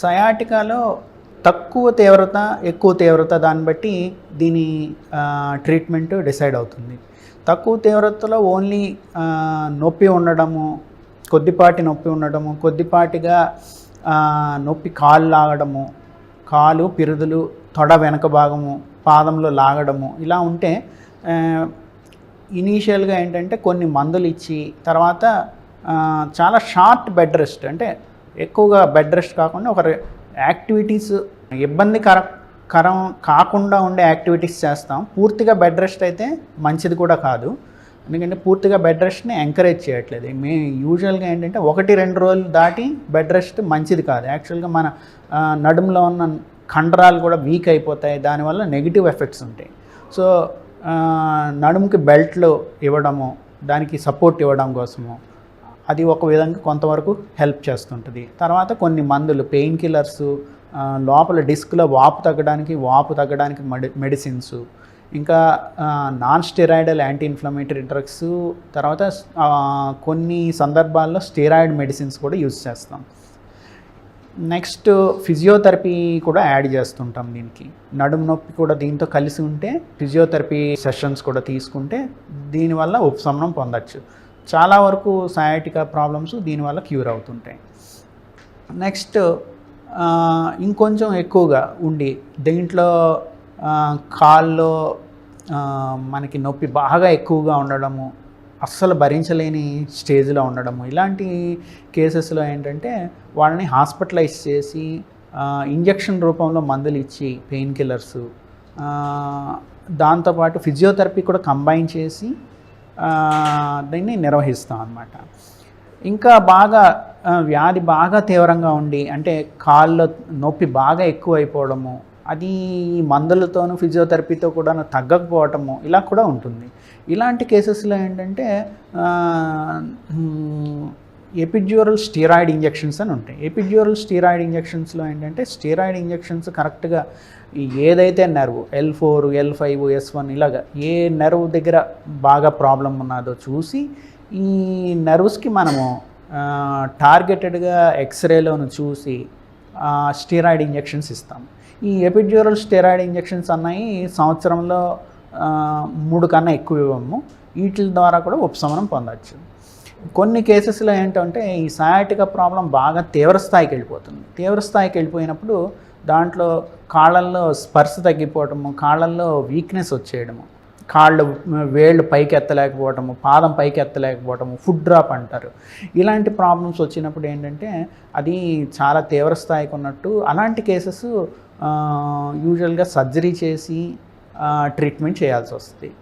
సయాటికాలో తక్కువ తీవ్రత ఎక్కువ తీవ్రత దాన్ని బట్టి దీని ట్రీట్మెంట్ డిసైడ్ అవుతుంది. తక్కువ తీవ్రతలో ఓన్లీ నొప్పి ఉండడము కొద్దిపాటి నొప్పి ఉండడము కొద్దిపాటిగా నొప్పి కాలు లాగడము కాలు పిరుదులు తొడ వెనక భాగము పాదంలో లాగడము ఇలా ఉంటే ఇనీషియల్గా ఏంటంటే కొన్ని మందులు ఇచ్చి తర్వాత చాలా షార్ట్ బెడ్ రెస్ట్ అంటే ఎక్కువగా బెడ్ రెస్ట్ కాకుండా ఒక యాక్టివిటీస్ యాక్టివిటీస్ ఇబ్బందికర కరం కాకుండా ఉండే యాక్టివిటీస్ చేస్తాం. పూర్తిగా బెడ్ రెస్ట్ అయితే మంచిది కూడా కాదు. ఎందుకంటే పూర్తిగా బెడ్ రెస్ట్ని ఎంకరేజ్ చేయట్లేదు. మే యూజువల్గా ఏంటంటే ఒకటి రెండు రోజులు దాటి బెడ్ రెస్ట్ మంచిది కాదు. యాక్చువల్గా మన నడుములో ఉన్న కండరాలు కూడా వీక్ అయిపోతాయి. దానివల్ల నెగిటివ్ ఎఫెక్ట్స్ ఉంటాయి. సో నడుముకి బెల్ట్లు ఇవ్వడము దానికి సపోర్ట్ ఇవ్వడం కోసము అది ఒక విధంగా కొంతవరకు హెల్ప్ చేస్తుంటుంది. తర్వాత కొన్ని మందులు పెయిన్ కిల్లర్స్ లోపల డిస్క్లో వాపు తగ్గడానికి వాపు తగ్గడానికి మెడి మెడిసిన్స్ ఇంకా non steroidal anti inflammatory drugs తర్వాత కొన్ని సందర్భాల్లో స్టెరాయిడ్ మెడిసిన్స్ కూడా యూజ్ చేస్తాం. నెక్స్ట్ ఫిజియోథెరపీ కూడా యాడ్ చేస్తుంటాం దీనికి. నడుము నొప్పి కూడా దీంతో కలిసి ఉంటే ఫిజియోథెరపీ సెషన్స్ కూడా తీసుకుంటే దీనివల్ల ఉపశమనం పొందొచ్చు. చాలా వరకు సయాటికా ప్రాబ్లమ్స్ దీనివల్ల క్యూర్ అవుతుంటాయి. నెక్స్ట్ ఇంకొంచెం ఎక్కువగా ఉండి దీంట్లో కాల్లో మనకి నొప్పి బాగా ఎక్కువగా ఉండడము అస్సలు భరించలేని స్టేజ్లో ఉండడము ఇలాంటి కేసెస్లో ఏంటంటే వాళ్ళని హాస్పిటలైజ్ చేసి ఇంజెక్షన్ రూపంలో మందులు ఇచ్చి పెయిన్ కిల్లర్స్ దాంతోపాటు ఫిజియోథెరపీ కూడా కంబైన్ చేసి దీన్ని నిర్వహిస్తాం అన్నమాట. ఇంకా బాగా వ్యాధి బాగా తీవ్రంగా ఉండి అంటే కాళ్ళ నొప్పి బాగా ఎక్కువైపోవడము అది మందులతోనూ ఫిజియోథెరపీతో కూడా తగ్గకపోవటము ఇలా కూడా ఉంటుంది. ఇలాంటి కేసెస్లో ఏంటంటే ఎపిడ్యూరల్ స్టీరాయిడ్ ఇంజెక్షన్స్ అని ఉంటాయి. ఎపిడ్యూరల్ స్టీరాయిడ్ ఇంజెక్షన్స్లో ఏంటంటే స్టీరాయిడ్ ఇంజెక్షన్స్ కరెక్ట్గా ఏదైతే nerve L four L five S one ఇలాగా ఏ నెర్వ్ దగ్గర బాగా ప్రాబ్లం ఉన్నదో చూసి ఈ నర్వ్స్కి మనము టార్గెటెడ్గా ఎక్స్రేలోను చూసి స్టీరాయిడ్ ఇంజెక్షన్స్ ఇస్తాం ఈ ఎపిడ్యూరల్ స్టీరాయిడ్ ఇంజెక్షన్స్ అన్నాయి సంవత్సరంలో మూడు కన్నా ఎక్కువ ఇవ్వము. వీటి ద్వారా కూడా ఉపశమనం పొందవచ్చు కొన్ని కేసెస్లో ఏంటంటే ఈ సయాటిక ప్రాబ్లం బాగా తీవ్రస్థాయికి వెళ్ళిపోతుంది. తీవ్రస్థాయికి వెళ్ళిపోయినప్పుడు దాంట్లో కాళ్ళల్లో స్పర్శ తగ్గిపోవటము కాళ్ళల్లో వీక్నెస్ వచ్చేయడము కాళ్ళు వేళ్ళు పైకి ఎత్తలేకపోవటము పాదం పైకి ఎత్తలేకపోవటము ఫుడ్ డ్రాప్ అంటారు. ఇలాంటి ప్రాబ్లమ్స్ వచ్చినప్పుడు ఏంటంటే అది చాలా తీవ్రస్థాయికి ఉన్నట్టు అలాంటి కేసెస్ యూజువల్గా సర్జరీ చేసి ట్రీట్మెంట్ చేయాల్సి వస్తుంది.